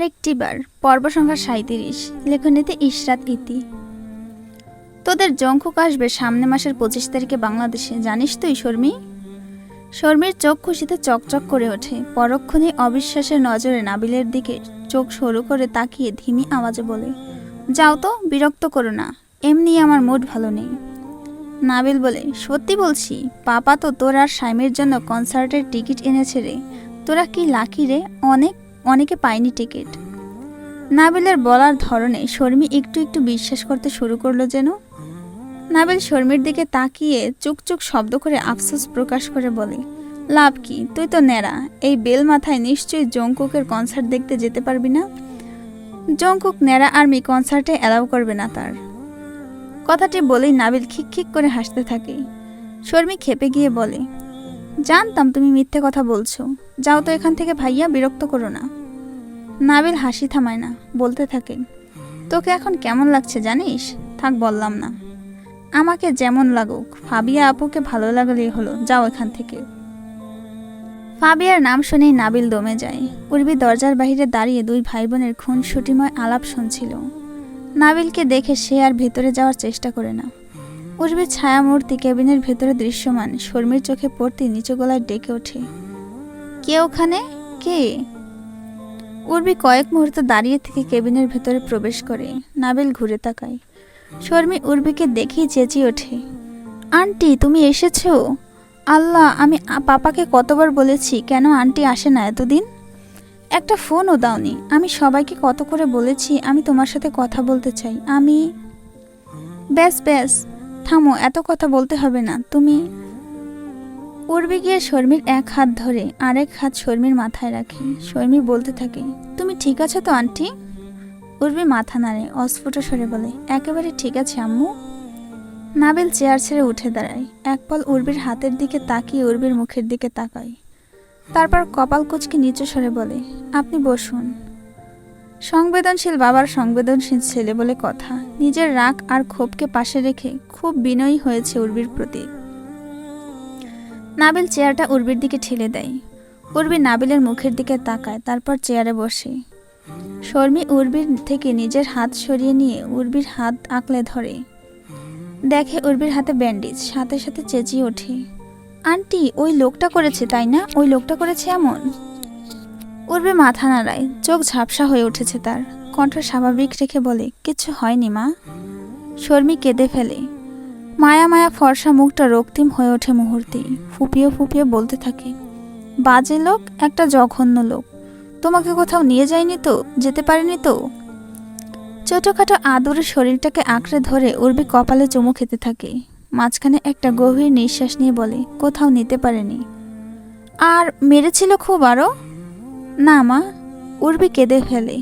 আরেকটি বার, পর্ব সংখ্যা সাঁত্রিশ লেখনীতে ইশরাত ইতি। তোদের জঙ্কুক আসবে সামনে মাসের পঁচিশ তারিখে বাংলাদেশে, জানিস তুই, শর্মী? শর্মীর চোখ খুশিতে চকচক করে ওঠে। পরক্ষণে অবিশ্বাসের নজরে নাবিলের দিকে চোখ সরু করে তাকিয়ে ধিমি আওয়াজে বলে, যাও তো, বিরক্ত করো না, এমনি আমার মুড ভালো নেই। নাবিল বলে, সত্যি বলছি, পাপা তো তোর আর সাইমের জন্য কনসার্টের টিকিট এনেছে রে। তোরা কি লাকি রে? অনেক অনেকে পায়নি টিকিট। নাবিলের বলার ধরনে শর্মী একটু একটু বিশ্বাস করতে শুরু করল যেন। নাবিল শর্মীর দিকে তাকিয়ে চুকচুক শব্দ করে আফসোস প্রকাশ করে বলে, লাভ কি? তুই তো ন্যাড়া। এই বেল মাথায় নিশ্চয়ই জংকুকের কনসার্ট দেখতে যেতে পারবি না? জংকুক ন্যাড়া আর্মি কনসার্টে অ্যালাউ করবে না তার। কথাটি বলেই নাবিল খিকখিক করে হাসতে থাকে। শর্মী খেপে গিয়ে বলে, জানতাম তুমি মিথ্যে কথা বলছো। যাও তো এখান থেকে ভাইয়া, বিরক্ত করো না। নাবিল হাসি থামায় না, বলতে থাকে, তোকে এখন কেমন লাগছে জানিস? থাক, বললাম না। আমাকে যেমন লাগুক, ফাবিয়া আপুকে ভালো লাগলেই হলো, যাও এখান থেকে। ফাবিয়ার নাম শুনেই নাবিল দমে যায়। উর্বি দরজার বাইরে দাঁড়িয়ে দুই ভাই বোনের খুন খুনসুটিময় আলাপ শুনছিল। নাবিলকে দেখে সে আর ভেতরে যাওয়ার চেষ্টা করে না। উর্বির ছায়ামূর্তি কেবিনের ভেতরে দৃশ্যমান, শর্মির চোখে পড়তে নিচু গলায় ডেকে ওঠে, কে ওখানে? কে? উর্বি কয়েক মুহূর্ত দাঁড়িয়ে থেকে কেবিনের ভেতরে প্রবেশ করে, নাবিল ঘুরে তাকায়। শর্মি উর্বিকে দেখেই চেঁচিয়ে ওঠে, আন্টি, তুমি এসেছ? আল্লাহ, আমি পাপাকে কতবার বলেছি, কেন আন্টি আসে না এতদিন? একটা ফোনও দাওনি, আমি সবাইকে কত করে বলেছি, আমি তোমার সাথে কথা বলতে চাই, আমি ব্যাস ব্যাস, থামো, এত কথা বলতে হবে না, তুমি উর্বি গিয়ে শর্মির এক হাত ধরে আরেক হাত শর্মির মাথায় রাখে। শর্মি বলতে থাকে, তুমি ঠিক আছো তো, আন্টি? উর্বি মাথা নাড়ে, অস্ফুট সরে বলে, একেবারে ঠিক আছে, আম্মু। নাবিল চেয়ার ছেড়ে উঠে দাঁড়ায়। এক পল উর্বির হাতের দিকে তাকিয়ে উর্বির মুখের দিকে তাকায়। তারপর কপাল কুচকে নিচু সরে বলে, আপনি বসুন। সংবেদনশীল বাবার সংবেদনশীল ছেলে বলে কথা, নিজের রাগ আর ক্ষোভকে পাশে রেখে খুব বিনয়ী হয়েছে উর্বির প্রতি। নাবিল চেয়ারটা উর্বির দিকে ঠেলে দেয়। উর্বি নাবিলের মুখের দিকে তাকায়, তারপর চেয়ারে বসে। শর্মি উর্বির থেকে নিজের হাত সরিয়ে নিয়ে উর্বির হাত আঁকলে ধরে। দেখে উর্বির হাতে ব্যান্ডেজ, সাথে সাথে চেঁচিয়ে ওঠে। আন্টি, ওই লোকটা করেছে, তাই না? ওই লোকটা করেছে এমন? উর্বি মাথা নাড়ায়, চোখ ঝাপসা হয়ে উঠেছে তার। কণ্ঠ স্বাভাবিক রেখে বলে কিছু হয়নি মা? শর্মি কেঁদে ফেলে। মায়া মায়া ফর্সা মুখটা রক্তিম হয়ে ওঠে মুহূর্তেই। ফুপিয়ে ফুপিয়ে বলতে থাকে, বাজে লোক, একটা জঘন্য লোক। তোমাকে কোথাও নিয়ে যায়নি তো? যেতে পারেনি তো? ছোটোখাটো আদরের শরীরটাকে আঁকড়ে ধরে উর্বি কপালে চুমু খেতে থাকে। মাঝখানে একটা গভীর নিঃশ্বাস নিয়ে বলে, কোথাও নিতে পারেনি। আর মেরেছিল খুব আরও না মা। উর্বি কেঁদে ফেলে,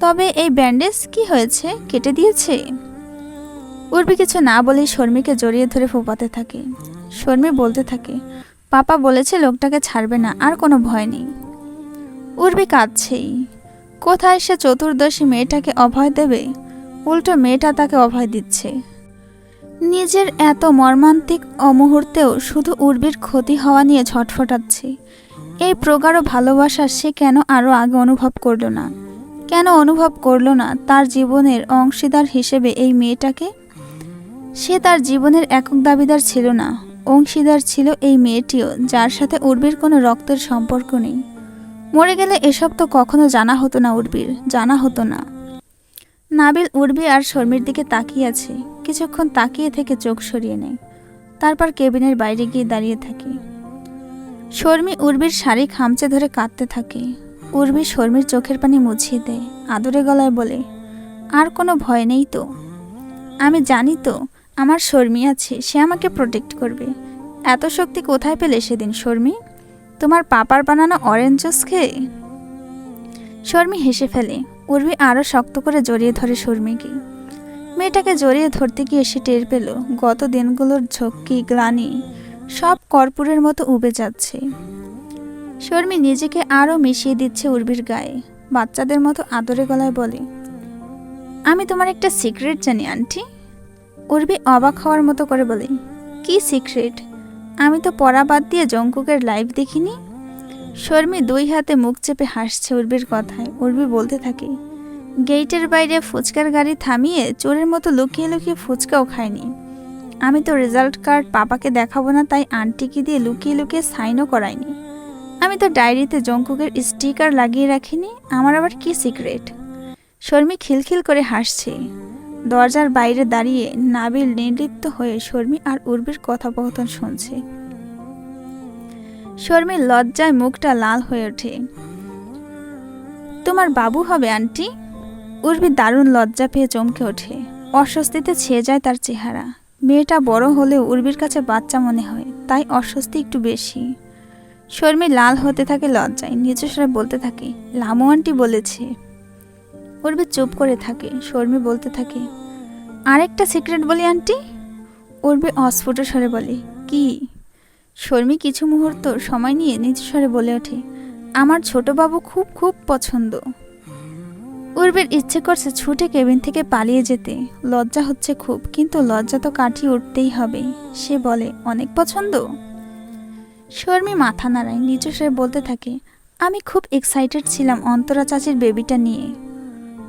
তবে এই ব্যান্ডেজ কি হয়েছে? কেটে দিয়েছে? উর্বি কিছু না বলেই শর্মিকে জড়িয়ে ধরে ফোপাতে থাকে। শর্মি বলতে থাকে, পাপা বলেছে লোকটাকে ছাড়বে না, আর কোনো ভয় নেই। উর্বি কাঁদছেই। কোথায় সে চতুর্দশী মেয়েটাকে অভয় দেবে? উল্টো মেয়েটা তাকে অভয় দিচ্ছে। নিজের এত মর্মান্তিক অমুহূর্তেও শুধু উর্বির ক্ষতি হওয়া নিয়ে ছটফটাচ্ছে। এই প্রগাঢ় ভালোবাসা সে কেন আরও আগে অনুভব করল না? কেন অনুভব করল না তার জীবনের অংশীদার হিসেবে এই মেয়েটাকে? সে তার জীবনের একক দাবিদার ছিল না। অংশীদার ছিল এই মেয়েটিও, যার সাথে উর্বির কোনো রক্তের সম্পর্ক নেই। মরে গেলে এসব তো কখনো জানা হতো না উর্বির, জানা হতো না। নাবিল উর্বি আর শর্মির দিকে তাকিয়ে আছে, কিছুক্ষণ তাকিয়ে থেকে চোখ সরিয়ে নেয়। তারপর কেবিনের বাইরে গিয়ে দাঁড়িয়ে থাকে। শর্মি উর্বির শাড়ি খামচে ধরে কাঁদতে থাকে। উর্বি শর্মির চোখের পানি মুছিয়ে দেয়, আদরে গলায় বলে, আর কোনো ভয় নেই তো? আমি জানি তো আমার শর্মি আছে, সে আমাকে প্রোটেক্ট করবে। এত শক্তি কোথায় পেলে সেদিন, শর্মি? তোমার পাপার বানানো অরেঞ্জ জুস খেয়ে? শর্মি হেসে ফেলে। উর্বি আরও শক্ত করে জড়িয়ে ধরে শর্মিকে। মেয়েটাকে জড়িয়ে ধরতে গিয়ে সে টের পেল, গত দিনগুলোর ঝক্কি, গ্লানি সব কর্পূরের মতো উবে যাচ্ছে। শর্মি নিজেকে আরও মিশিয়ে দিচ্ছে উর্বির গায়ে। বাচ্চাদের মতো আদরে গলায় বলে, আমি তোমার একটা সিক্রেট জানি আন্টি উর্বি অবাক হওয়ার মতো করে বলে, কি সিক্রেট? আমি তো পড়া বাদ দিয়ে জঙ্কুকের লাইভ দেখিনি? শর্মি দুই হাতে মুখ চেপে হাসছে উর্বির কথায়। উর্বি বলতে থাকে গেটের বাইরে ফুচকার গাড়ি থামিয়ে চোরের মতো লুকিয়ে লুকিয়ে ফুচকাও খায়নি আমি তো রেজাল্ট কার্ড পাপাকে দেখাবো না, তাই আন্টিকে দিয়ে লুকিয়ে লুকিয়ে সাইনও করাইনি। আমি তো ডায়েরিতে জঙ্কুকের স্টিকার লাগিয়ে রাখিনি, আমার আবার কি সিক্রেট? শর্মি খিলখিল করে হাসছে দরজার বাইরে দাঁড়িয়ে নাবিল নির্লিপ্ত হয়ে শর্মি আর উর্বির কথোপকথন শুনছে। শর্মির লজ্জায় মুখটা লাল হয়ে ওঠে। তোমার বাবু হবে, আন্টি? উর্বি দারুণ লজ্জা পেয়ে চমকে ওঠে। অস্বস্তিতে ছেয়ে যায় তার চেহারা। মেয়েটা বড় হলেও উর্বির কাছে বাচ্চা মনে হয়, তাই অস্বস্তি একটু বেশি। শর্মি লাল হতে থাকে লজ্জায় নিচু স্বরে বলতে থাকে, লামু আন্টি বলেছে। উর্বি চুপ করে থাকে। শর্মি বলতে থাকে, আরেকটা সিক্রেট বলি আন্টি? উর্বি অস্ফুট স্বরে বলে, কি? শর্মি কিছু মুহূর্ত সময় নিয়ে নিচু স্বরে বলে ওঠে, আমার ছোট বাবু খুব খুব পছন্দ। উর্বের ইচ্ছে করছে ছুটে কেবিন থেকে পালিয়ে যেতে। লজ্জা হচ্ছে খুব, কিন্তু লজ্জা তো কাটিয়ে উঠতেই হবে। সে বলে, অনেক পছন্দ? শর্মি মাথা নাড়ায়, নিচু স্বরে বলতে থাকে, আমি খুব এক্সাইটেড ছিলাম অন্তরা চাচির বেবিটা নিয়ে।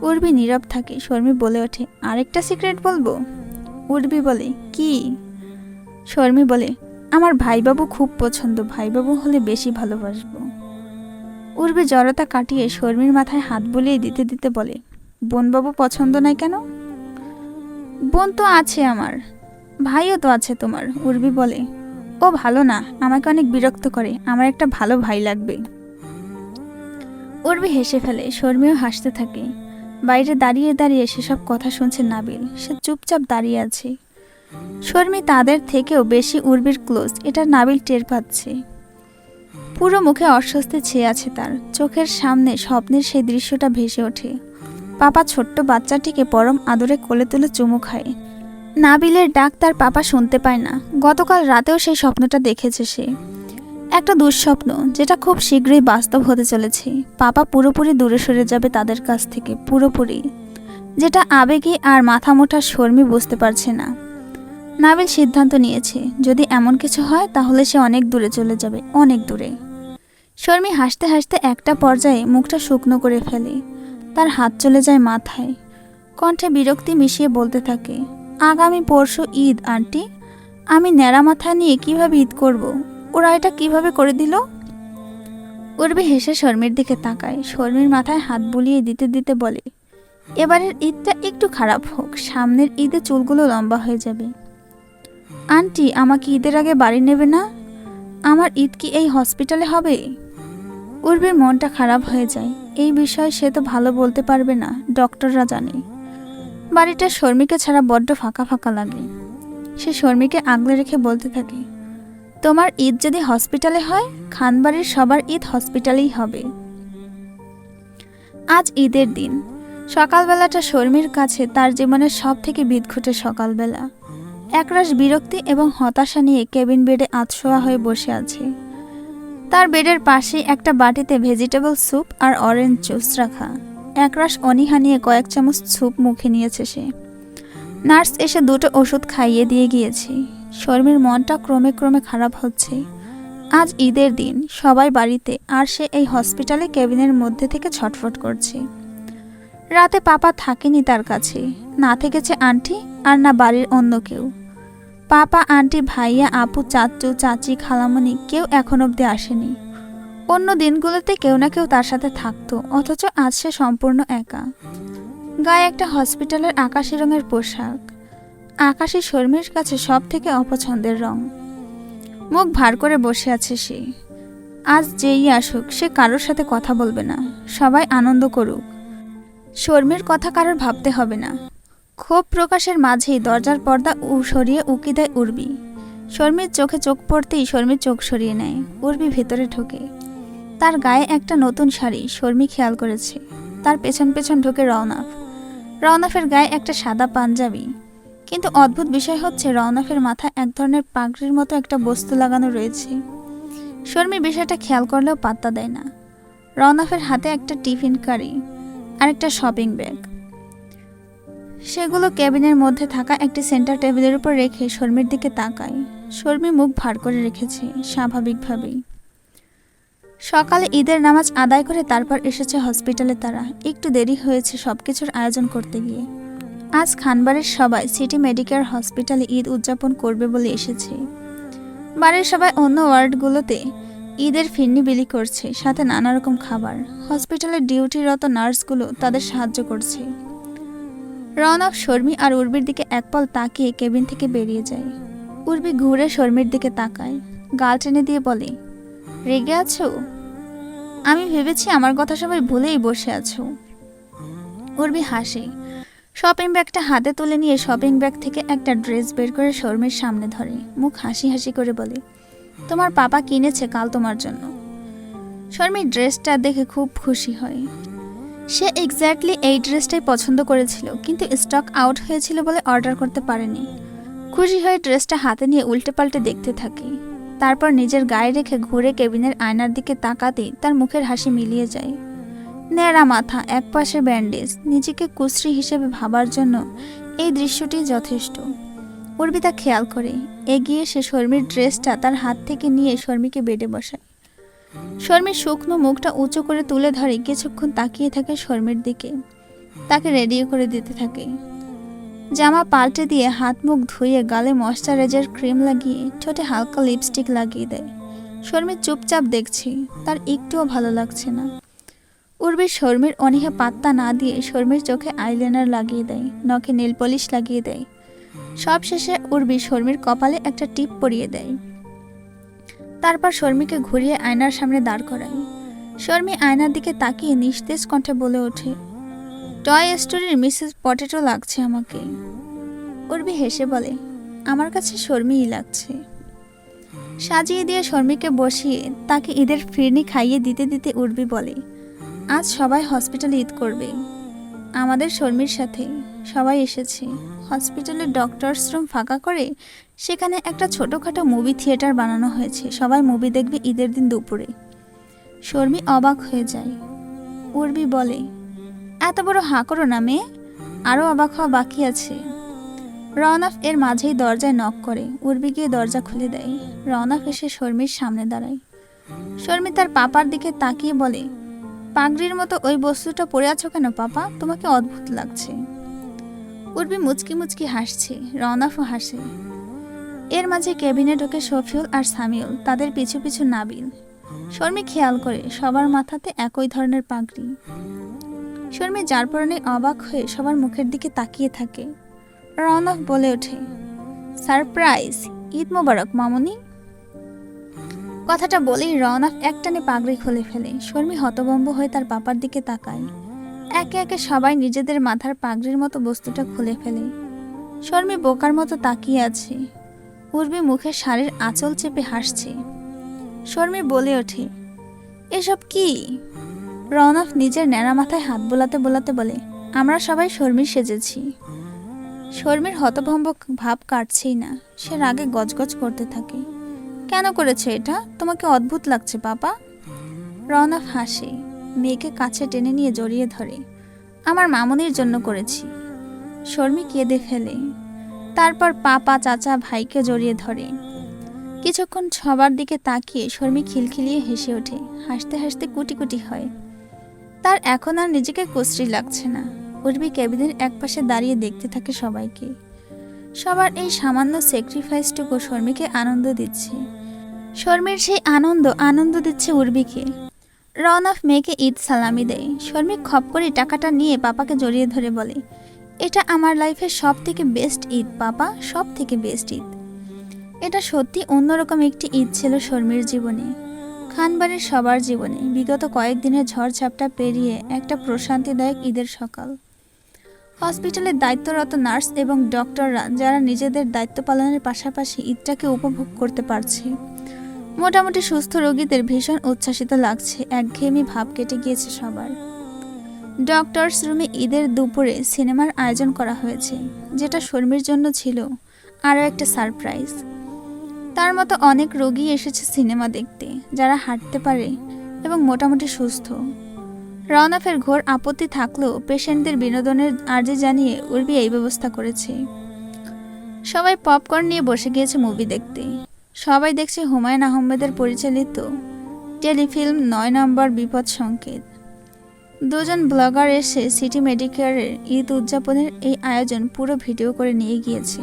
উর্বি নীরব থাকে, শর্মি বলে ওঠে, আরেকটা সিক্রেট বলব? উর্বি বলে, কি? শর্মি বলে, আমার ভাইবাবু খুব পছন্দ, ভাইবাবু হলে বেশি ভালোবাসবো। উর্বি জড়তা কাটিয়ে শর্মির মাথায় হাত বুলিয়ে দিতে দিতে বলে, বোনবাবু পছন্দ নাই কেন? বোন তো আছে আমার, ভাইও তো আছে তোমার, উর্বি বলে, ও ভালো না, আমাকে অনেক বিরক্ত করে, আমার একটা ভালো ভাই লাগবে। উর্বি হেসে ফেলে, শর্মিও হাসতে থাকে। বাইরে দাঁড়িয়ে দাঁড়িয়ে সেসব কথা শুনছে নাবিল। সে চুপচাপ দাঁড়িয়ে আছে। শর্মি তাদের থেকেও বেশি উর্বির ক্লোজ, এটা নাবিল টের পাচ্ছে। পুরো মুখে অস্বস্তি ছেয়ে আছে তার। চোখের সামনে স্বপ্নের সেই দৃশ্যটা ভেসে ওঠে। পাপা ছোট্ট বাচ্চাটিকে পরম আদরে কোলে তুলে চুমু খায়। নাবিলের ডাক তার পাপা শুনতে পায় না। গতকাল রাতেও সেই স্বপ্নটা দেখেছে সে। একটা দুঃস্বপ্ন যেটা খুব শীঘ্রই বাস্তব হতে চলেছে। পাপা পুরোপুরি দূরে সরে যাবে তাদের কাছ থেকে, পুরোপুরি। যেটা আবেগে আর মাথা মোটা শর্মি বুঝতে পারছে না। নাবিল সিদ্ধান্ত নিয়েছে, যদি এমন কিছু হয় তাহলে সে অনেক দূরে চলে যাবে, অনেক দূরে। শর্মি হাসতে হাসতে একটা পর্যায়ে মুখটা শুকনো করে ফেলে। তার হাত চলে যায় মাথায়। কণ্ঠে বিরক্তি মিশিয়ে বলতে থাকে, আগামী পরশু ঈদ, আন্টি। আমি ন্যাড়া মাথা নিয়ে কীভাবে ঈদ করব? ওরা এটা কীভাবে করে দিল? উর্বি হেসে শর্মির দিকে তাকায়। শর্মির মাথায় হাত বুলিয়ে দিতে দিতে বলে, এবারের ঈদটা একটু খারাপ হোক, সামনের ঈদে চুলগুলো লম্বা হয়ে যাবে। আন্টি, আমাকে ঈদের আগে বাড়ি নেবে না? আমার ঈদ কি এই হসপিটালে হবে? উর্বির মনটা খারাপ হয়ে যায়। এই বিষয়ে সে তো ভালো বলতে পারবে না, ডক্টররা জানে। বাড়িটা শর্মিকে ছাড়া বড্ড ফাঁকা ফাঁকা লাগে। সে শর্মিকে আগলে রেখে বলতে থাকে তোমার ঈদ যদি হসপিটালে হয়, খানবাড়ির সবার ঈদ হসপিটালেই হবে। আজ ঈদের দিন। সকালবেলাটা শর্মির কাছে তার জীবনের সব থেকে বিদঘুটে সকালবেলা। একরাশ বিরক্তি এবং হতাশা নিয়ে কেবিন বেডে আতশোয়া হয়ে বসে আছে। তার বেডের পাশে একটা বাটিতে ভেজিটেবল স্যুপ আর অরেঞ্জ জুস রাখা। একরাশ অনীহা নিয়ে কয়েক চামচ স্যুপ মুখে নিয়েছে সে। নার্স এসে দুটো ওষুধ খাইয়ে দিয়ে গিয়েছে। শর্মির মনটা ক্রমে ক্রমে খারাপ হচ্ছে। আজ ঈদের দিন, সবাই বাড়িতে, আর সে এই হসপিটালে কেবিনের মধ্যে থেকে ছটফট করছে। রাতে পাপা থাকেনি তার কাছে, না থেকেছে আন্টি, আর না বাড়ির অন্য কেউ। পাপা, আন্টি, ভাইয়া, আপু, চাচু, চাচি খালামণি কেউ এখন অবধি আসেনি। অন্য দিনগুলোতে কেউ না কেউ তার সাথে থাকতো, অথচ আজ সে সম্পূর্ণ একা। গায়ে একটা হসপিটালের আকাশি রঙের পোশাক আকাশি শর্মির কাছে সব থেকে অপছন্দের রং। মুখ ভার করে বসে আছে সে। আজ যেই আসুক, সে কারোর সাথে কথা বলবে না। সবাই আনন্দ করুক। শর্মির কথা কারোর ভাবতে হবে না। ক্ষোভ প্রকাশের মাঝেই দরজার পর্দা উ সরিয়ে উকি দেয় উর্বি। শর্মির চোখে চোখ পড়তেই শর্মির চোখ সরিয়ে নেয়। উর্বি ভেতরে ঢোকে। তার গায়ে একটা নতুন শাড়ি শর্মি খেয়াল করেছে। তার পেছন পেছন ঢোকে রওনাফ। রওনাফের গায়ে একটা সাদা পাঞ্জাবি। কিন্তু অদ্ভুত বিষয় হচ্ছে রওনাফের মাথায় এক ধরনের পাগড়ির মতো একটা বস্তু লাগানো রয়েছে। শর্মি বিষয়টা খেয়াল করলেও পাত্তা দেয় না। রওনাফের হাতে একটা টিফিন কারি আর একটা শপিং ব্যাগ। সেগুলো কেবিনের মধ্যে থাকা একটি সেন্টার টেবিলের উপর রেখে শর্মির দিকে তাকায়। শর্মি মুখ ভার করে রেখেছে, স্বাভাবিকভাবেই। সকালে ঈদের নামাজ আদায় করে তারপর এসেছে হসপিটালে তারা। একটু দেরি হয়েছে সব কিছুর আয়োজন করতে গিয়ে। আজ খানবাড়ির সবাই সিটি মেডিকেল হসপিটালে ঈদ উদযাপন করবে বলে এসেছে। বাড়ির সবাই অন্য ওয়ার্ডগুলোতে ঈদের ফিরনি বিলি করছে, সাথে নানা রকম খাবার। হসপিটালের ডিউটিরত নার্সগুলো তাদের সাহায্য করছে। রনব শর্মী আর উর্বির দিকে এক পল তাকিয়ে কেবিন থেকে বেরিয়ে যায়। উর্বি ঘুরে শর্মীর দিকে তাকায়। গাল টেনে দিয়ে বলে, রেগে আছো? আমি ভেবেছি আমার কথা সবাই ভুলেই বসে আছো। উর্বি হাসে শপিং ব্যাগটা হাতে তুলে নিয়ে শপিং ব্যাগ থেকে একটা ড্রেস বের করে শর্মীর সামনে ধরে। মুখ হাসি হাসি করে বলে, তোমার পাপা কিনেছে কাল তোমার জন্য। শর্মীর ড্রেসটা দেখে খুব খুশি হয়। সে এক্স্যাক্টলি এই ড্রেসটাই পছন্দ করেছিল, কিন্তু স্টক আউট হয়েছিল বলে অর্ডার করতে পারেনি। খুশি হয়ে ড্রেসটা হাতে নিয়ে উল্টে পাল্টে দেখতে থাকে। তারপর নিজের গায়ে রেখে ঘুরে কেবিনের আয়নার দিকে তাকাতেই তার মুখের হাসি মিলিয়ে যায়। ন্যাড়া মাথা, একপাশে ব্যান্ডেজ, নিজেকে কুশ্রী হিসেবে ভাবার জন্য এই দৃশ্যটি যথেষ্ট। অর্পিতা খেয়াল করে, এগিয়ে সে শর্মীর ড্রেসটা তার হাত থেকে নিয়ে শর্মীকে বেডে বসায়। শর্মীর শুকনো মুখটা উঁচু করে তুলে ধরে, কিছুক্ষণ তাকিয়ে থাকে শর্মীর দিকে। তাকে রেডি করে দিতে থাকে। জামা পাল্টে দিয়ে হাত মুখ ধুয়ে গালে ময়শ্চারাইজার ক্রিম লাগিয়ে ঠোঁটে হালকা লিপস্টিক লাগিয়ে দেয়। শর্মী চুপচাপ দেখছে, তার একটুও ভালো লাগছে না। উর্বি শর্মীর অনীহা পাত্তা না দিয়ে শর্মীর চোখে আইলাইনার লাগিয়ে দেয়, নখে নেল পলিশ লাগিয়ে দেয়। সব শেষে উর্বি শর্মীর কপালে একটা টিপ পরিয়ে দেয়। তারপর শর্মীকে ঘুরিয়ে আয়নার সামনে দাঁড় করায়। শর্মী আয়নার দিকে তাকিয়ে নিস্তেজ কণ্ঠে বলে ওঠে, টয় স্টোরির মিসেস পটেটো লাগছে আমাকে। উর্বি হেসে বলে, আমার কাছে শর্মিই লাগছে। সাজিয়ে দিয়ে শর্মীকে বসিয়ে তাকে ঈদের ফিরনি খাইয়ে দিতে দিতে উর্বি বলে আজ সবাই হসপিটালে ঈদ করবে। আমাদের শর্মীর সাথে সবাই এসেছে। হসপিটালের ডক্টরস রুম ফাঁকা করে সেখানে একটা ছোটোখাটো মুভি থিয়েটার বানানো হয়েছে। সবাই মুভি দেখবে ঈদের দিন দুপুরে। শর্মী অবাক হয়ে যায়। উর্বি বলে, এত বড় হাঁ করো না মেয়ে। আরও অবাক হওয়া বাকি আছে। রওনাফ এর মাঝেই দরজায় নক করে। উর্বি গিয়ে দরজা খুলে দেয়। রওনাফ এসে শর্মীর সামনে দাঁড়ায়। শর্মী তার পাপার দিকে তাকিয়ে বলে পাগড়ির মতো ওই বস্তুটা পরে আছো কেন, পাপা? তোমাকে অদ্ভুত লাগছে। উর্বি মুচকি মুচকি হাসছে, রওনাফও হাসে। এর মাঝে কেবিনে ঢোকে শফিউল আর সামিউল, তাদের পিছু পিছু নাবিল। শর্মী খেয়াল করে, সবার মাথাতে একই ধরনের পাগড়ি। শর্মী যার পরনে অবাক হয়ে সবার মুখের দিকে তাকিয়ে থাকে। রওনক বলে ওঠে, সারপ্রাইজ, ঈদ মোবারক, মামুনি। কথাটা বলেই রওনক একটানে পাগড়ি খুলে ফেলে। শর্মী হতবম্ব হয়ে তার পাপার দিকে তাকায়। একে একে সবাই নিজেদের মাথার পাগড়ির মতো বস্তুটা খুলে ফেলে। শর্মী বোকার মতো তাকিয়ে আছে। উর্বি মুখে শাড়ির আঁচল চেপে হাসছে। শর্মী বলে ওঠে, এসব কি? রওনক নিজের ন্যাড়া মাথায় হাত বোলাতে বোলাতে বলে, আমরা সবাই শর্মী সেজেছি। শর্মীর হতভম্ব ভাব কাটছেই না। সে রাগে গজগজ করতে থাকে। কেন করেছে এটা? তোমাকে অদ্ভুত লাগছে পাপা রওনক হাসে মেয়েকে কাছে টেনে নিয়ে জড়িয়ে ধরে। আমার মামনির জন্য করেছি। শর্মী কেঁদে ফেলে। তারপর পাপা, চাচা, ভাইকে জড়িয়ে ধরে। কিছুক্ষণ সবার দিকে তাকিয়ে শর্মী খিলখিলিয়ে হেসে ওঠে। হাসতে হাসতে কুটি কুটি হয়। তার এখন আর নিজেকে কুশ্রী লাগছে না। উর্বি কেবিনের একপাশে দাঁড়িয়ে দেখতে থাকে সবাইকে। সবার এই সামান্য স্যাক্রিফাইসটুকু শর্মীকে আনন্দ দিচ্ছে। শর্মীর সেই আনন্দ আনন্দ দিচ্ছে উর্বিকে। রওনফ মেয়েকে ঈদ সালামি দেয়। শর্মী খপ করে টাকাটা নিয়ে পাপাকে জড়িয়ে ধরে বলে, এটা আমার লাইফের সব থেকে বেস্ট ঈদ, পাপা সব থেকে বেস্ট ঈদ। এটা সত্যি অন্যরকম একটি ঈদ ছিল শর্মীর জীবনে। খানবাড়ির সবার জীবনে বিগত কয়েকদিনের ঝড়ঝাপটা পেরিয়ে একটা প্রশান্তিদায়ক ঈদের সকাল। হসপিটালের দায়িত্বরত নার্স এবং ডক্টররা যারা নিজেদের দায়িত্ব পালনের পাশাপাশি ঈদটাকে উপভোগ করতে পারছে। মোটামুটি সুস্থ রোগীদের ভীষণ উচ্ছ্বাসিত লাগছে, একঘেয়েমি ভাব কেটে গিয়েছে সবার। ডক্টরস রুমে ঈদের দুপুরে সিনেমার আয়োজন করা হয়েছে, যেটা শর্মীর জন্য ছিল আরও একটা সারপ্রাইজ। তার মতো অনেক রোগী এসেছে সিনেমা দেখতে, যারা হাঁটতে পারে এবং মোটামুটি সুস্থ। রওনাফের ঘোর আপত্তি থাকলেও পেশেন্টদের বিনোদনের আর্জি জানিয়ে উর্বি এই ব্যবস্থা করেছে। সবাই পপকর্ন নিয়ে বসে গিয়েছে মুভি দেখতে। সবাই দেখছে হুমায়ুন আহমেদের পরিচালিত টেলিফিল্ম নয় নম্বর বিপদ সংকেত। দুজন ব্লগার এসে সিটি মেডিকেয়ারের ঈদ উদযাপনের এই আয়োজন পুরো ভিডিও করে নিয়ে গিয়েছে।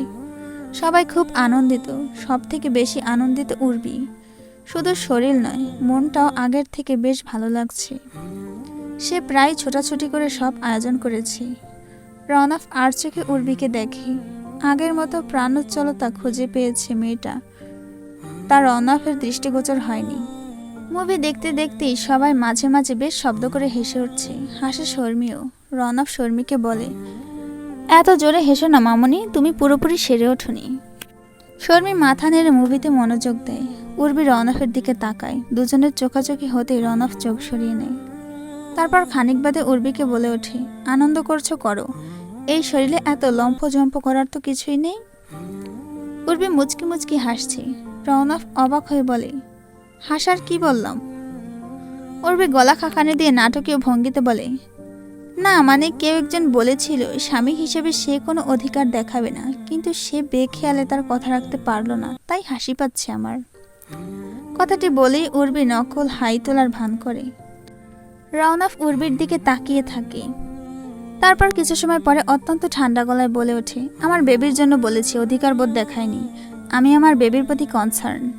সবাই খুব আনন্দিত সব থেকে বেশি আনন্দিত উর্বি। শুধু শরীর নয়, মনটাও আগের থেকে বেশ ভালো লাগছে। সে প্রায় ছোটাছুটি করে সব আয়োজন করেছে। রনফ আর চোখে উর্বিকে দেখে, আগের মতো প্রাণোচ্চলতা খুঁজে পেয়েছে মেয়েটা। তার রনফের দৃষ্টিগোচর হয়নি। মুভি দেখতে দেখতেই সবাই মাঝে মাঝে বেশ শব্দ করে হেসে উঠছে। হাসে শর্মীও। রনফ শর্মীকে বলে, এত জোরে হেসো না মামনি, তুমি পুরোপুরি সেরে ওঠনি। শর্মী মাথা নেড়ে মুভিতে মনোযোগ দেয়। উর্বি রনফের দিকে তাকায়। দুজনের চোখাচোখি হতেই রনফ চোখ সরিয়ে নেয়। তারপর খানিক বাদে উর্বিকে বলে ওঠে, আনন্দ করছ, করো। এই শরীরে এত লম্ফ জম্প করার তো কিছুই নেই? উর্বি মুচকি মুচকি হাসছে। রনফ অবাক হয়ে বলে, হাসার কি বললাম? উর্বি গলা খাখানে দিয়ে নাটকীয় ভঙ্গিতে বলে, না মানে কেউ একজন বলেছিল, স্বামী হিসেবে সে কোনো অধিকার দেখাবে না, কিন্তু সে বেখেয়ালে তার কথা রাখতে পারল না, তাই হাসি পাচ্ছে আমার। কথাটি বলেই উর্বি নকল হাই তোলার ভান করে। রওনাফ উর্বির দিকে তাকিয়ে থাকে। তারপর কিছু সময় পরে অত্যন্ত ঠান্ডা গলায় বলে ওঠে, আমার বেবির জন্য বলেছি অধিকার বোধ দেখায়নি। আমি আমার বেবির প্রতি কনসার্ন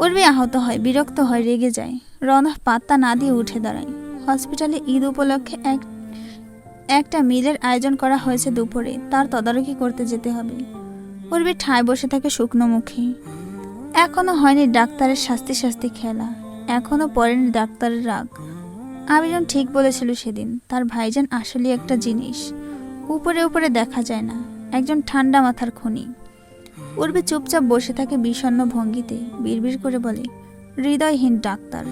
উর্বি আহত হয়, বিরক্ত হয়, রেগে যায়। রওনাফ পাত্তা না দিয়ে উঠে দাঁড়ায়। হসপিটালে ঈদ উপলক্ষে এক, একটা মিলের আয়োজন করা হয়েছে দুপুরে। তার তদারকি করতে যেতে হবে। উর্বি ঠায় বসে থাকে শুকনো মুখে। এখনও হয়নি ডাক্তারের শাস্তি শাস্তি খেলা। এখনও পড়েনি ডাক্তারের রাগ। আবিরন ঠিক বলেছিল সেদিন, তার ভাইজান আসলে একটা জিনিস। উপরে উপরে দেখা যায় না। একজন ঠান্ডা মাথার খনি। উর্বি চুপচাপ বসে থাকে বিষণ্ণ ভঙ্গিতে বিড়বিড় করে বলে হৃদয়হীন ডাক্তার।